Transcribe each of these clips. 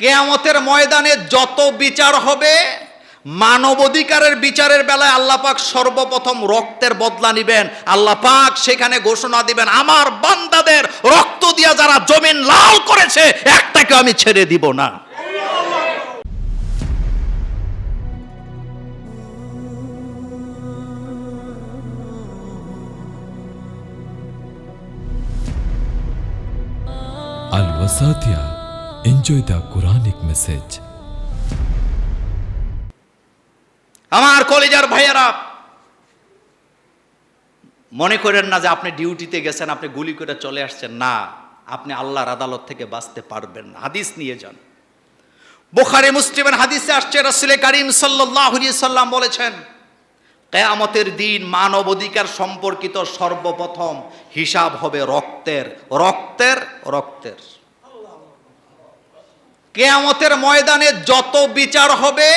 কেয়ামতের ময়দানে যত বিচার হবে, মানবাধিকারের বিচারের বেলায় আল্লাহ পাক সর্বপ্রথম রক্তের বদলা নিবেন আল্লাহ পাক সেখানে ঘোষণা দিবেন, আমার বান্দাদের রক্ত দিয়া যারা জমিন লাল করেছে, একটাকে আমি ছেড়ে দিব না Al Wasatia. Enjoy the Quranic message. আমার কলেজার ভাইয়েরা, মনে করেন না যে আপনি ডিউটিতে গেছেন, আপনি গুলি করে চলে আসছেন। না, আপনি আল্লাহর আদালত থেকে বাঁচতে পারবেন না। হাদিস নিয়ে যান। বোখারে, মুসলিমের হাদিসে আসছে, রসুল করিম সাল্লাহ সাল্লাম বলেছেন, কেয়ামতের দিন মানব অধিকার সম্পর্কিত সর্বপ্রথম হিসাব হবে রক্তের। রক্তের রক্তের। কেয়ামতের ময়দানে যত বিচার হবে,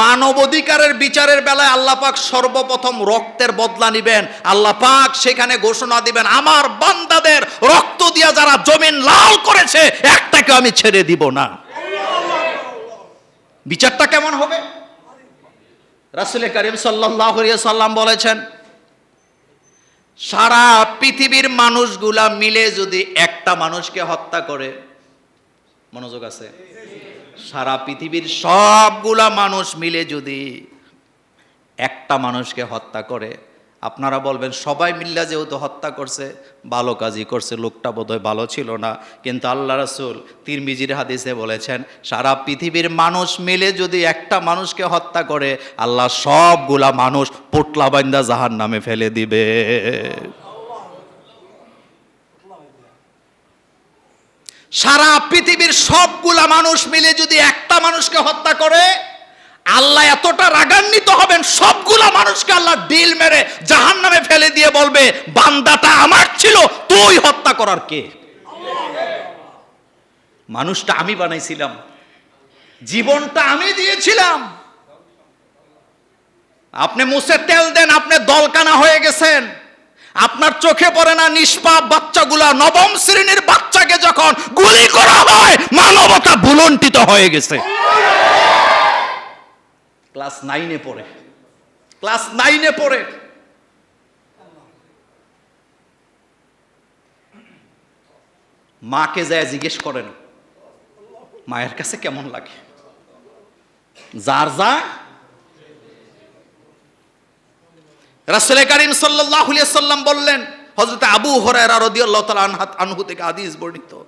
মানবাধিকারের বিচারের বেলায় আল্লাহ পাক সর্বপ্রথম রক্তের বদলা নিবেন। আল্লাহ পাক সেখানে ঘোষণা দিবেন, আমার বান্দাদের রক্ত দিয়া যারা জমিন লাল করেছে, একটাকে আমি ছেড়ে দিব না। বিচারটা কেমন হবে? রাসুল করিম সাল্লাম বলেছেন, সারা পৃথিবীর মানুষগুলা মিলে যদি একটা মানুষকে হত্যা করে মনোযোগ আছে? সারা পৃথিবীর সবগুলা মানুষ মিলে যদি একটা মানুষকে হত্যা করে, আপনারা বলবেন, সবাই মিল্লা যেহেতু হত্যা করছে, ভালো কাজই করছে, লোকটা বোধহয় ভালো ছিল না। কিন্তু আল্লাহ রাসুল তিরমিজির হাদিসে বলেছেন, সারা পৃথিবীর মানুষ মিলে যদি একটা মানুষকে হত্যা করে, আল্লাহ সবগুলা মানুষ পোটলা বান্দা জাহান নামে ফেলে দিবে। সারা পৃথিবীর সবগুলা মানুষ মিলে যদি একটা মানুষকে হত্যা করে, আল্লাহ এতটা রাগান্বিত হবেন, সবগুলা মানুষকে আল্লাহ ডিল মেরে জাহান নামে ফেলে দিয়ে বলবে, বান্দাটা আমার ছিল, তুই হত্যা করার কে? মানুষটা আমি বানাইছিলাম, জীবনটা আমি দিয়েছিলাম। আপনি মুছে তেল দেন, আপনি দলকানা হয়ে গেছেন। আপনার চোখে পড়ে না নিষ্পাপ বাচ্চাগুলা নবম শ্রেণির বাচ্চাকে যখন গুলি করা হয়, মানবতা ভুলন্টিত হয়ে গেছে। ক্লাস নাইনে পড়ে। ক্লাস নাইনে পড়ে। মাকে যায় জিজ্ঞেস করেন, মায়ের কাছে কেমন লাগে? যার যা। রাসুল করিম সাল্লাহ সাল্লাম বললেন হজরত আবু রাদিয়াল্লাহু তাআলা আনহা- আনহু থেকে হাদিস বর্ণিত।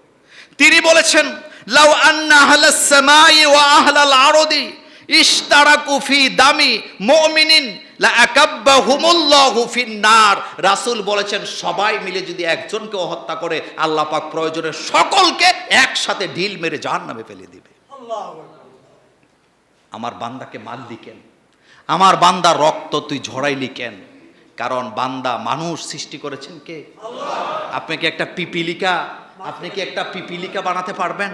তিনি বলেছেন লাউ আন্না আহলাস সামাই ওয়া আহলাল আরদি ইশতারাকু ফি দামি মুমিনিন লা আকাব্বাহুমুল্লাহু ফিন নার রাসূল বলেছেন সবাই মিলে যদি একজনকে হত্যা করে আল্লাহ পাক প্রয়োজনে সকলকে একসাথে ঢিল মেরে জাহান্নামে ফেলে দিবে। আমার বান্দাকে কেন? আমার বান্দা রক্ত তুই ঝরাইলি কেন? কারণ বান্দা মানুষ সৃষ্টি করেছেন কে? আপনি কি একটা পিপিলিকা? আপনি কি একটা পিপিলিকা বানাতে পারবেন?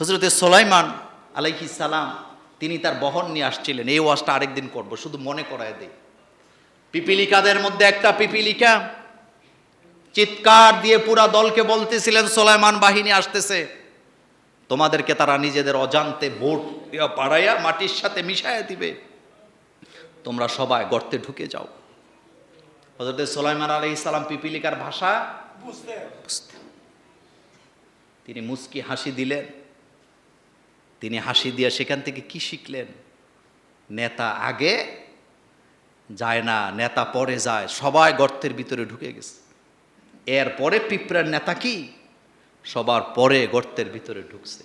হজরতে সোলাইমান আলাইহি সালাম তিনি তার বহন নিয়ে আসছিলেন। এই ওয়াজটা আরেকদিন করব শুধু মনে করায় দেই। পিপিলিকাদের মধ্যে একটা পিপিলিকা চিৎকার দিয়ে পুরা দলকে বলতেছিলেন সোলাইমান বাহিনী আসতেছে। তোমাদেরকে তারা নিজেদের অজান্তে বোট দিয়া পাড়াইয়া মাটির সাথে মিশাইয়া দিবে। তোমরা সবাই গর্তে ঢুকে যাও। হজরত সোলাইমান আলী ইসলাম পিপিলিকার ভাষা বুঝতেন। তিনি মুস্কি হাসি দিলেন। তিনি হাসি দিয়ে সেখান থেকে কি শিখলেন? নেতা আগে যায় না নেতা পরে যায় সবাই গর্তের ভিতরে ঢুকে গেছে। এর পরে পিঁপড়ার নেতা কি? সবার পরে গর্তের ভিতরে ঢুকছে।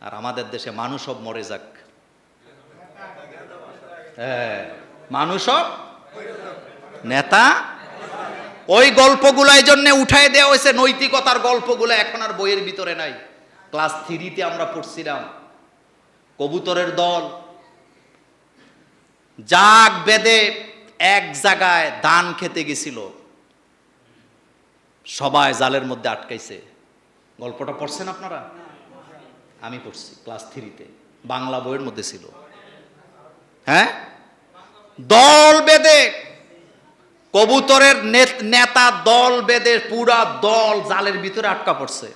আর আমাদের দেশে মানুষ সব মরে যাক। মানুষ সব নেতা। ওই গল্পগুলো এই জন্য উঠাই দেওয়া হয়েছে, নৈতিকতার গল্পগুলো এখন আর বইয়ের ভিতরে নাই। ক্লাস থ্রিতে আমরা পড়ছিলাম, কবুতরের দল। জাগ বেদে এক জায়গায় ধান খেতে গেছিল। সবাই জালের মধ্যে আটকাইছে। গল্পটা পড়ছেন আপনারা? আমি পড়ছি, ক্লাস থ্রিতে। বাংলা বইয়ের মধ্যে ছিল। হ্যাঁ? দল বেদে কবুতরের নেতা দল বেদে পুরা দল জালের ভিতরে আটকা পড়ছে।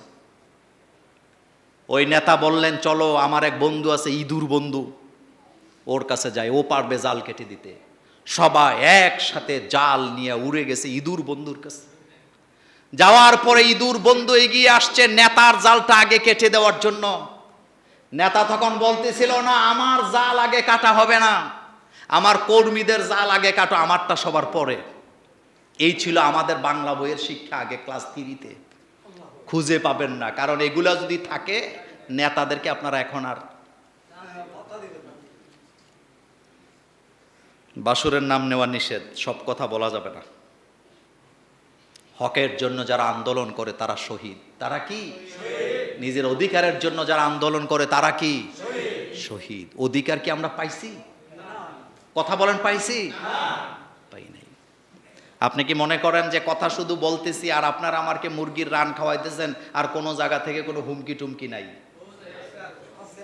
ওই নেতা বললেন, চলো, আমার এক বন্ধু আছে, ইঁদুর বন্ধু। ওর কাছে যায় ও পারবে জাল কেটে দিতে। সবাই একসাথে জাল নিয়ে উড়ে গেছে ইঁদুর বন্ধুর কাছে। যাওয়ার পরে ইঁদুর বন্ধু এগিয়ে আসছে নেতার জালটা আগে কেটে দেওয়ার জন্য। নেতা তখন বলতেছিল, না, আমার জাল আগে কাটা হবে না। আমার কর্মীদের জাল আগে কাটো, আমারটা সবার পরে। এই ছিল আমাদের বাংলা বইয়ের শিক্ষা আগে ক্লাস থ্রিতে। খুঁজে পাবেন না, কারণ এগুলা যদি থাকে, নেতাদেরকে আপনারা এখন আর বাসুরের নাম নেওয়া নিষেধ, সব কথা বলা যাবে না। হকের জন্য যারা আন্দোলন করে, তারা শহীদ। তারা কি? নিজের অধিকারের জন্য যারা আন্দোলন করে, তারা কি? শহীদ। অধিকার কি আমরা পাইছি? কথা বলেন, পাইছি? আপনি কি মনে করেন যে কথা শুধু বলতেছি আর আপনারা আমাকে মুরগির রান খাওয়াইতেছেন আর কোনো জায়গা থেকে কোনো হুমকি টুমকি নাই?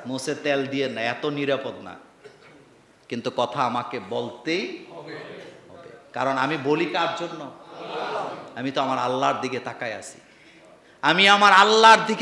মুসে তেল দিয়ে না, এত নিরাপদ না। কিন্তু কথা আমাকে বলতেই হবে। কারণ আমি বলি কার জন্য? আমি তো আমার আল্লাহর দিকে তাকায় আছি। আমি আমার আল্লাহর দিকে